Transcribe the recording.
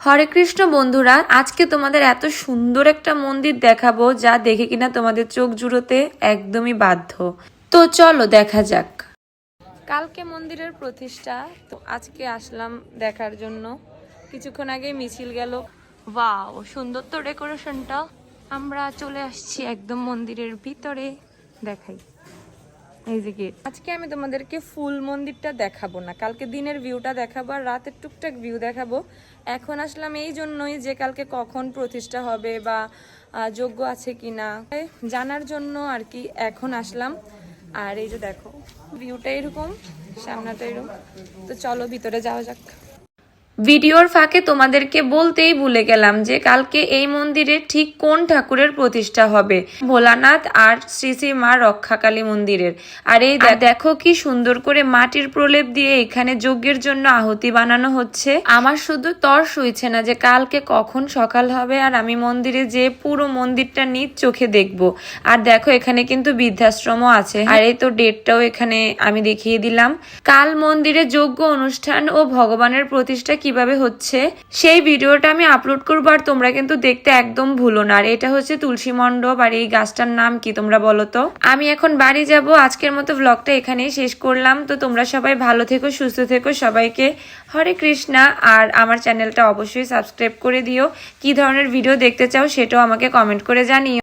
হরে কৃষ্ণ বন্ধুরা, আজকে তোমাদের এত সুন্দর একটা মন্দির দেখাবো যা দেখে কিনা তোমাদের চোখ জুড়োতে একদমই বাধ্য। তো চলো দেখা যাক। কালকে মন্দিরের প্রতিষ্ঠা, তো আজকে আসলাম দেখার জন্য। কিছুক্ষণ আগে মিছিল গেল। ও সুন্দর তো ডেকোরেশনটা। আমরা চলে আসছি একদম মন্দিরের ভিতরে। দেখাই। আজকে আমি তোমাদেরকে ফুল মন্দিরটা দেখাবো না। কালকে দিনের ভিউটা দেখাবো আর রাতের টুকটাক ভিউ দেখাবো। এখন আসলাম এই জন্যই যে কালকে কখন প্রতিষ্ঠা হবে বা যোগ্য আছে কিনা। না জানার জন্য আর কি এখন আসলাম। আর এই যে দেখো ভিউটা এরকম, সামনাটা এরকম। তো চলো ভিতরে যাওয়া যাক। ভিডিওর ফাঁকে তোমাদেরকে বলতেই ভুলে গেলাম যে কালকে এই মন্দিরে ঠিক কোন ঠাকুরের প্রতিষ্ঠা হবে? ভোলানাথ আর শ্রী শ্রী মা রক্ষাকালী মন্দিরের। আর এই দেখো কি সুন্দর করে মাটির প্রলেপ দিয়ে এখানে যজ্ঞের জন্য আহুতি বানানো হচ্ছে। আমার শুধু তর সইছে না যে কালকে কখন সকাল হবে আর আমি মন্দিরে যে পুরো মন্দিরটা নিজ চোখে দেখব। আর দেখো এখানে কিন্তু বৃদ্ধাশ্রমও আছে। আর এই তো ডেটটাও এখানে আমি দেখিয়ে দিলাম। কাল মন্দিরে যজ্ঞ অনুষ্ঠান ও ভগবানের প্রতিষ্ঠা কীভাবে হচ্ছে, সেই ভিডিওটা আমি আপলোড করব আর তোমরা কিন্তু দেখতে একদম ভুলো না। আর এটা হচ্ছে তুলসী মণ্ডপ আর এই গাছটার নাম কি তোমরা বলো তো? আমি এখন বাড়ি যাব, আজকের মতো ব্লগটা এখানেই শেষ করলাম। তো তোমরা সবাই ভালো থেকো, সুস্থ থেকো, সবাইকে হরে কৃষ্ণা। আর আমার চ্যানেলটা অবশ্যই সাবস্ক্রাইব করে দিও। কি ধরনের ভিডিও দেখতে চাও সেটাও আমাকে কমেন্ট করে জানিও।